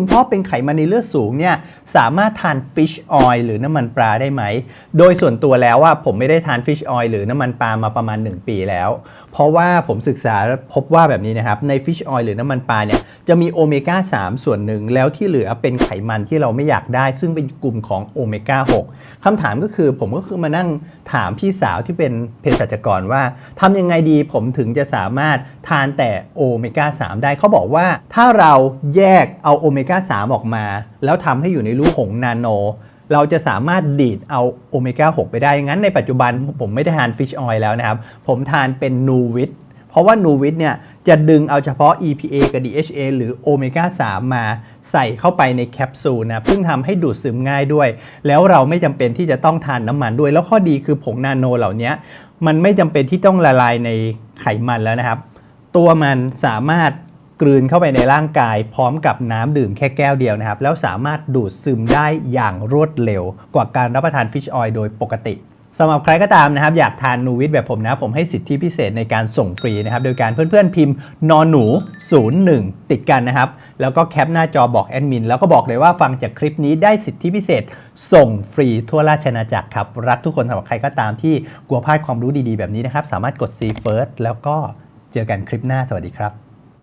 คุณพ่อเป็นไขมันในเลือดสูงเนี่ยสามารถทานฟิชออยล์หรือน้ำมันปลาได้ไหม โดยส่วนตัวแล้วว่าผมไม่ได้ทานฟิชออยล์หรือน้ำมันปลามาประมาณ 1 ปีแล้ว เพราะว่าผมศึกษาพบว่าแบบนี้นะครับ ในฟิชออยล์หรือน้ำมันปลาเนี่ยจะมีโอเมก้า3 ส่วนหนึ่ง แล้วที่เหลือเป็นไขมันที่เราไม่อยากได้ ซึ่งเป็นกลุ่มของโอเมก้า6คำถามก็คือผมก็คือมานั่งถามพี่สาวที่เป็นเภสัชกรว่าทำยังไงดีผมถึงจะสามารถทานแต่โอเมก้า3ได้เขาบอกว่าถ้าเราแยกเอาโอเมก้า 3 ออกมา แล้วทำให้อยู่ในรูของนาโน เราจะสามารถดีดเอาโอเมก้า 6 ไปได้ งั้นในปัจจุบันผมไม่ได้ทานฟิชออยล์แล้วนะครับ ผมทานเป็นนูวิตเพราะว่านูวิตเนี่ยจะดึงเอาเฉพาะ EPA กับ DHA หรือโอเมก้า 3 มาใส่เข้าไปในแคปซูลนะซึ่งทำให้ดูดซึมง่ายด้วย แล้วเราไม่จำเป็นที่จะต้องทานน้ำมันด้วย แล้วข้อดีคือผงนาโนเหล่านี้มันไม่จำเป็นที่ต้องละลายในไขมันแล้วนะครับ ตัวมันสามารถ กลืนเข้าไปในร่างกาย พร้อมกับน้ำดื่มแค่แก้วเดียวนะครับ แล้วสามารถดูดซึมได้อย่างรวดเร็ว กว่าการรับประทานฟิชออยล์โดยปกติสำหรับใครก็ตามนะครับ อยากทานนูวิทแบบผมนะ ผมให้สิทธิพิเศษในการส่งฟรีนะครับ โดยการเพื่อนๆพิมพ์นอนหนู 01 ติดกันนะครับ แล้วก็แคปหน้าจอบอกแอดมินแล้วก็บอกเลยว่าฟังจากคลิปนี้ได้สิทธิพิเศษ ส่งฟรีทั่วราชอาณาจักรครับ รักทุกคนสำหรับใครก็ตามที่กลัวพลาดความรู้ดีๆแบบนี้นะครับ สามารถกด See First แล้วก็เจอกันคลิปหน้าสวัสดีครับ